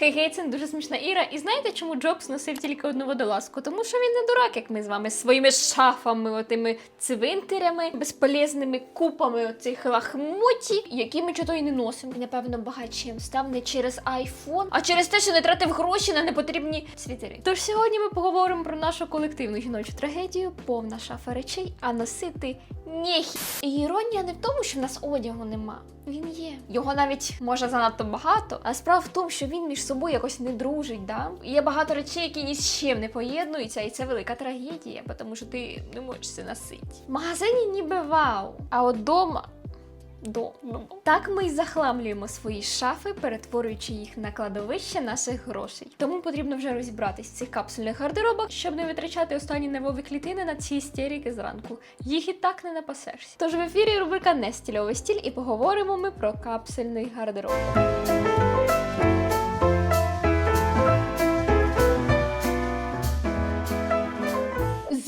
Хей-гей, це дуже смішна Іра. І знаєте, чому Джобс носив тільки одну водолазку? Тому що він не дурак, як ми з вами, своїми шафами, отими цвинтарями, безполезними купами оцих лахмоті, які ми чого й не носимо. І, напевно, багатшим став не через айфон, а через те, що не тратив гроші на непотрібні світери. Тож сьогодні ми поговоримо про нашу колективну жіночу трагедію, повна шафа речей, а носити нехі. І іронія не в тому, що в нас одягу нема. Він є. Його навіть може занадто багато. А справа в тому, що він між собою якось не дружить. Да? Є багато речей, які ні з чим не поєднуються, і це велика трагедія, тому що ти не можеш це носити. В магазині ніби вау, а от дома. До. Так ми й захламлюємо свої шафи, перетворюючи їх на кладовище наших грошей. Тому потрібно вже розібратись в цих капсульних гардеробах, щоб не витрачати останні нервові клітини на ці істерики зранку. Їх і так не напасешся. Тож в ефірі рубрика «Не стільовий стіль і поговоримо ми про капсульний гардероб.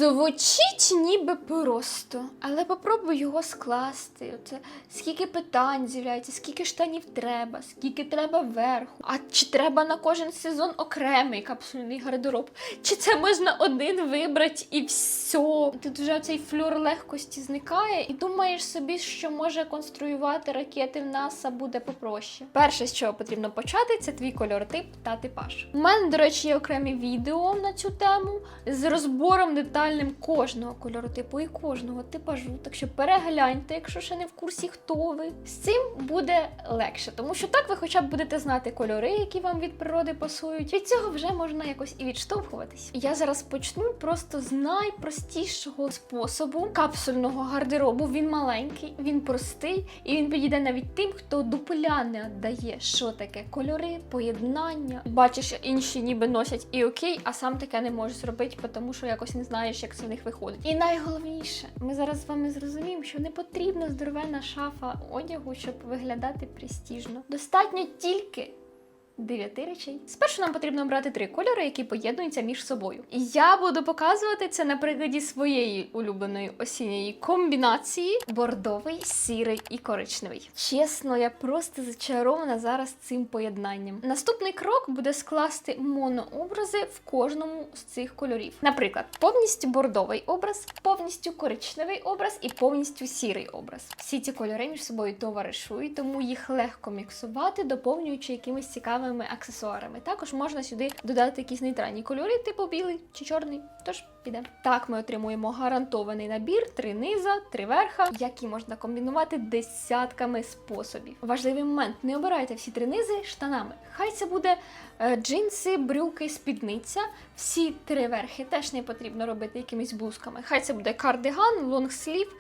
Звучить ніби просто, але попробуй його скласти. Оце скільки питань з'являється, скільки штанів треба, скільки треба верху. А чи треба на кожен сезон окремий капсульний гардероб? Чи це можна один вибрати і все? Тут вже цей флюр легкості зникає, і думаєш собі, що може конструювати ракети в НАСА буде попроще. Перше, з чого потрібно почати, це твій кольоротип та типаж. У мене, до речі, є окремі відео на цю тему з розбором детальним кожного кольоротипу і кожного типажу. Так що перегляньте, якщо ще не в курсі, хто ви. З цим буде легше, тому що так ви хоча б будете знати кольори, які вам від природи пасують. Від цього вже можна якось і відштовхуватись. Я зараз почну просто з найпростішого способу капсульного гардеробу. Він маленький, він простий, і він підійде навіть тим, хто до поля не віддає, що таке кольори, поєднання. Бачиш, інші ніби носять і окей, а сам таке не можеш зробити, тому що якось не знаєш, як це в них виходить. І найголовніше, ми зараз з вами зрозуміємо, що не потрібна здоровена шафа одягу, щоб виглядати престижно. Достатньо тільки. Дев'яти речей. Спершу нам потрібно обрати три кольори, які поєднуються між собою. Я буду показувати це на прикладі своєї улюбленої осінньої комбінації: бордовий, сірий і коричневий. Чесно, я просто зачарована зараз цим поєднанням. Наступний крок буде скласти монообрази в кожному з цих кольорів. Наприклад, повністю бордовий образ, повністю коричневий образ і повністю сірий образ. Всі ці кольори між собою товаришують, тому їх легко міксувати, доповнюючи якимись цікавими аксесуарами. Також можна сюди додати якісь нейтральні кольори, типу білий чи чорний. Тож піде. Так ми отримуємо гарантований набір, три низа, три верха, які можна комбінувати десятками способів. Важливий момент: не обирайте всі три низи штанами. Хай це буде е, джинси, брюки, спідниця. Всі три верхи теж не потрібно робити якимись блузками. Хай це буде кардиган, лонгслів.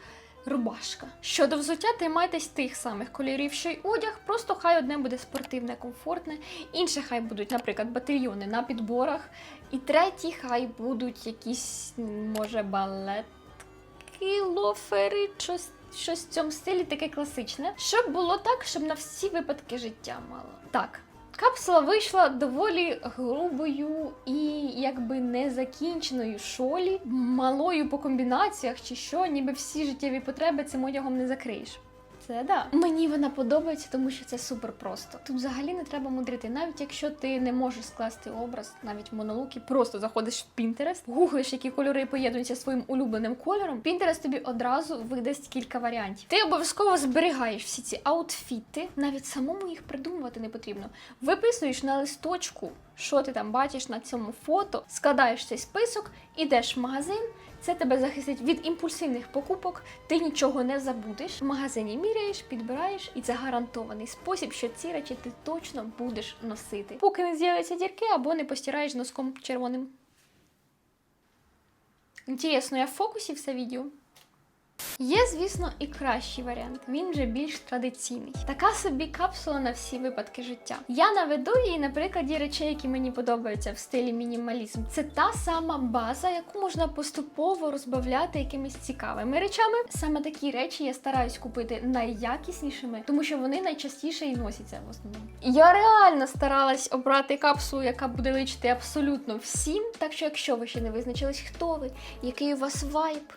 Рубашка. Щодо взуття, тримайтесь тих самих кольорів, що й одяг, просто хай одне буде спортивне, комфортне, інше хай будуть, наприклад, батальйони на підборах, і треті хай будуть якісь, може, балетки, лофери, щось, щось в цьому стилі таке класичне. Щоб було так, щоб на всі випадки життя мало. Так. Капсула вийшла доволі грубою і якби незакінченою шолі, малою по комбінаціях чи що, ніби всі життєві потреби цим одягом не закриєш. Це да. Мені вона подобається, тому що це супер просто. Тут взагалі не треба мудрити, навіть якщо ти не можеш скласти образ, навіть в монолуки, просто заходиш в Pinterest, гуглиш, які кольори поєднуються своїм улюбленим кольором. Pinterest тобі одразу видасть кілька варіантів. Ти обов'язково зберігаєш всі ці аутфіти, навіть самому їх придумувати не потрібно. Виписуєш на листочку, що ти там бачиш на цьому фото, складаєш цей список, ідеш в магазин. Це тебе захистить від імпульсивних покупок, ти нічого не забудеш. В магазині міряєш, підбираєш, і це гарантований спосіб, що ці речі ти точно будеш носити, поки не з'являться дірки або не постираєш носком червоним. Інтересно, я в фокусі все відео. Є, звісно, і кращий варіант. Він вже більш традиційний. Така собі капсула на всі випадки життя. Я наведу її на прикладі речей, які мені подобаються в стилі мінімалізм. Це та сама база, яку можна поступово розбавляти якимись цікавими речами. Саме такі речі я стараюсь купити найякіснішими, тому що вони найчастіше і носяться в основному. Я реально старалась обрати капсулу, яка буде личити абсолютно всім. Так що, якщо ви ще не визначились, хто ви, який у вас вайб,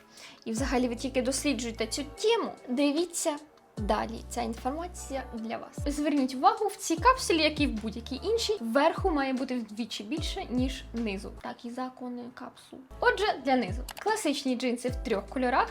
і взагалі ви тільки досліджуєте цю тему, дивіться Далі ця інформація для вас. Зверніть увагу, в цій капсулі, як і в будь-якій іншій, вверху має бути вдвічі більше, ніж низу. Так і закони капсул. Отже, для низу класичні джинси в трьох кольорах: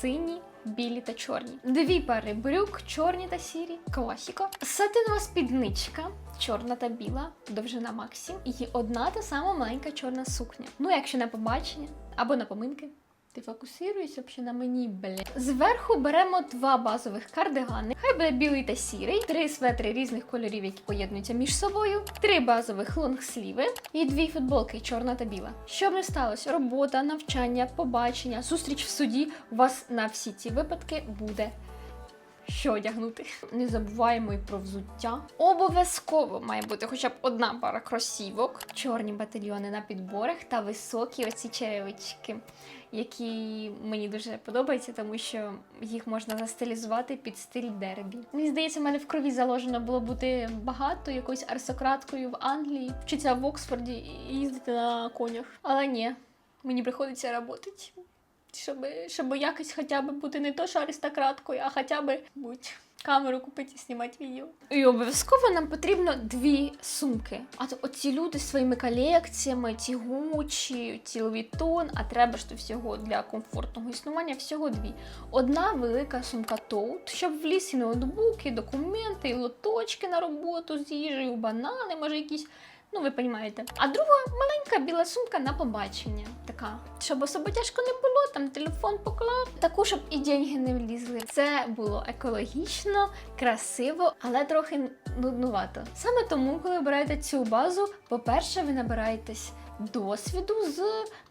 сині. Білі та чорні. Дві пари брюк, чорні та сірі. Класіка. Сатинова спідничка, чорна та біла, довжина Максі. І одна та сама маленька чорна сукня. Ну, якщо на побачення або на поминки. Ти фокусуєшся взагалі на мені, бля. Зверху беремо два базових кардигани. Хай буде білий та сірий, три светри різних кольорів, які поєднуються між собою, три базових лонгсліви і дві футболки, чорна та біла. Щоб не сталося, робота, навчання, побачення, зустріч в суді. У вас на всі ці випадки буде що одягнути. Не забуваємо і про взуття. Обов'язково має бути хоча б одна пара кросівок, чорні батальйони на підборах та високі оці черевички, які мені дуже подобаються, тому що їх можна застилізувати під стиль дербі. Мені здається, в мене в крові заложено було бути багато якоюсь аристократкою в Англії, вчитися в Оксфорді і їздити на конях. Але ні, мені приходиться працювати щоб, щоб якось хоча б бути не то, що аристократкою, а хоча б будь камеру купити і знімати відео. І обов'язково нам потрібно дві сумки. А то оці люди зі своїми колекціями, ці Гуччі, ці Louis а треба ж то всього для комфортного існування, всього дві. Одна велика сумка Тоут, щоб вліз і ноутбуки, документи, лоточки на роботу з їжею, банани, може якісь. Ну, ви розумієте. А друга маленька біла сумка на побачення. Така, щоб особо тяжко не було, там телефон поклав. Таку, щоб і деньги не влізли. Це було екологічно, красиво, але трохи нуднувато. Саме тому, коли обираєте цю базу, по-перше, ви набираєтесь. Досвіду з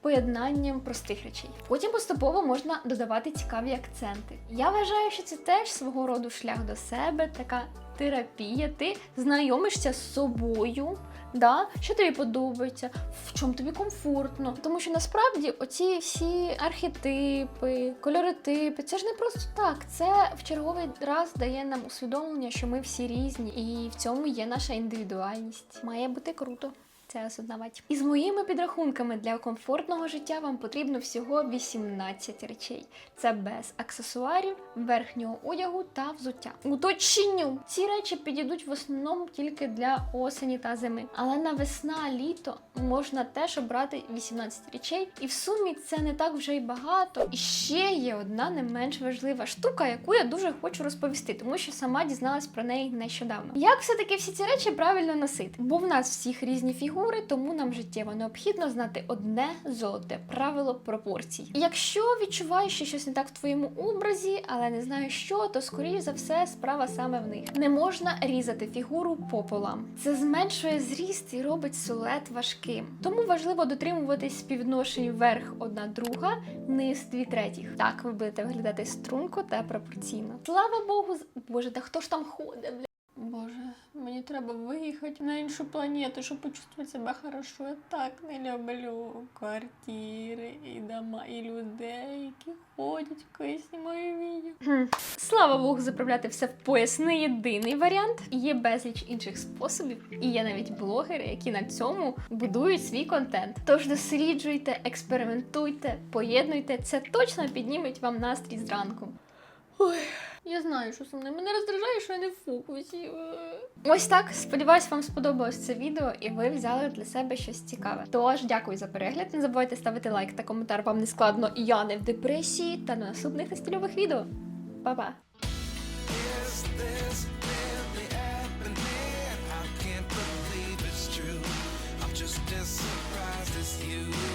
поєднанням простих речей. Потім поступово можна додавати цікаві акценти. Я вважаю, що це теж свого роду шлях до себе, така терапія. Ти знайомишся з собою, да? що тобі подобається, в чому тобі комфортно. Тому що насправді оці всі архетипи, кольоротипи, це ж не просто так. Це в черговий раз дає нам усвідомлення, що ми всі різні, і в цьому є наша індивідуальність. Має бути круто. Це осознавати. І з моїми підрахунками для комфортного життя вам потрібно всього 18 речей. Це без аксесуарів, верхнього одягу та взуття. Уточню, ці речі підійдуть в основному тільки для осені та зими. Але на весна, літо можна теж обрати 18 речей, і в сумі це не так вже й багато. І ще є одна не менш важлива штука, яку я дуже хочу розповісти, тому що сама дізналась про неї нещодавно. Як все-таки всі ці речі правильно носити? Бо в нас всіх різні фігури тому нам життєво необхідно знати одне золоте правило пропорцій. Якщо відчуваєш, що щось не так в твоєму образі, але не знаю що, то скоріш за все справа саме в них. Не можна різати фігуру пополам. Це зменшує зріст і робить силует важким. Тому важливо дотримуватись співвідношень вверх одна друга, низ дві третіх. Так ви будете виглядати струнко та пропорційно. Слава Богу, боже, та хто ж там ходить? Боже, мені треба виїхати на іншу планету, щоб почувствувати себе хорошо. Я так не люблю квартири і дома, і людей, які ходять, коли я знімаю відео. Слава Богу, заправляти все в пояс не єдиний варіант. Є безліч інших способів, і є навіть блогери, які на цьому будують свій контент. Тож досліджуйте, експериментуйте, поєднуйте. Це точно підніметь вам настрій зранку. Ой, я знаю, що со мною мене роздражає, що я не в фокусі. Ось так. Сподіваюсь, вам сподобалось це відео і ви взяли для себе щось цікаве. Тож, дякую за перегляд. Не забувайте ставити лайк та коментар. Вам не складно і я не в депресії. Та до наступних нестильових відео. Па-па! Just as surprised.